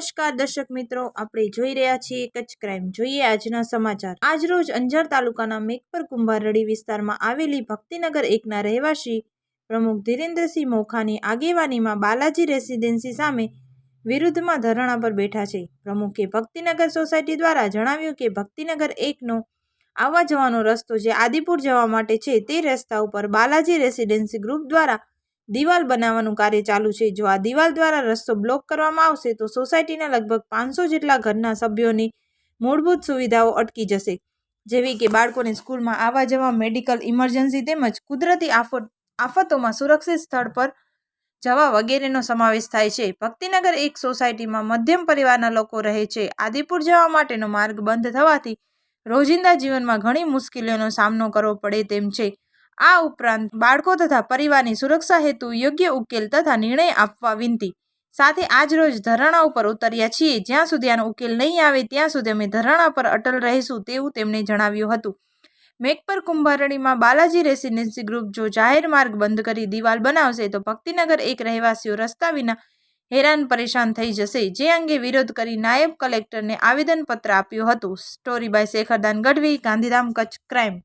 નમસ્કાર દર્શક મિત્રો, આપણે જોઈ રહ્યા છીએ કચ્છ ક્રાઇમ. જોઈએ આજના સમાચાર. આજરોજ અંજાર તાલુકાના મેઘપર કુંભારડી વિસ્તારમાં આવેલી ભક્તિનગર એકના રહેવાસી પ્રમુખ ધીરેન્દ્રસિંહ મોખાની આગેવાનીમાં બાલાજી રેસિડેન્સી સામે વિરુદ્ધમાં ધરણા પર બેઠા છે. પ્રમુખે ભક્તિનગર સોસાયટી દ્વારા જણાવ્યું કે ભક્તિનગર એકનો આવવા જવાનો રસ્તો જે આદિપુર જવા માટે છે તે રસ્તા ઉપર બાલાજી રેસિડેન્સી ગ્રુપ દ્વારા દિવાલ બનાવવાનું કાર્ય ચાલુ છે. જો આ દિવાલ દ્વારા રસ્તો બ્લોક કરવામાં આવશે, તો સોસાયટીના લગભગ પાંચસો જેટલા ઘરના સભ્યોની મૂળભૂત સુવિધાઓ અટકી જશે. જેવી કે બાળકોને સ્કૂલમાં આવવા જવા, મેડિકલ ઇમરજન્સી તેમજ કુદરતી આફત આફતોમાં સુરક્ષિત સ્થળ પર જવા વગેરેનો સમાવેશ થાય છે. ભક્તિનગર એક સોસાયટીમાં મધ્યમ પરિવારના લોકો રહે છે. આદિપુર જવા માટેનો માર્ગ બંધ થવાથી રોજિંદા જીવનમાં ઘણી મુશ્કેલીઓનો સામનો કરવો પડે તેમ છે. આ ઉપરાંત બાળકો તથા પરિવારની સુરક્ષા હેતુ, યોગ્ય ઉકેલ તથા નિર્ણય આપવા વિનંતી. સાથે આજ રોજ ધરણા ઉપર ઉતર્યા છીએ. જ્યાં સુધી આનો ઉકેલ નહીં આવે, ત્યાં સુધી અમે ધરણા પર અટલ રહીશું તેવું તેમણે જણાવ્યું હતું. મેઘપર કુંભારણીમાં બાલાજી રેસિડેન્સી ગ્રુપ જો જાહેર માર્ગ બંધ કરી દિવાલ બનાવશે, તો ભક્તિનગર એક રહેવાસીઓ રસ્તા વિના હેરાન પરેશાન થઈ જશે. જે અંગે વિરોધ કરી નાયબ કલેક્ટરને આવેદનપત્ર આપ્યું હતું. Story by Shekhardan Gadhvi, Gandhidham Kutch, crime.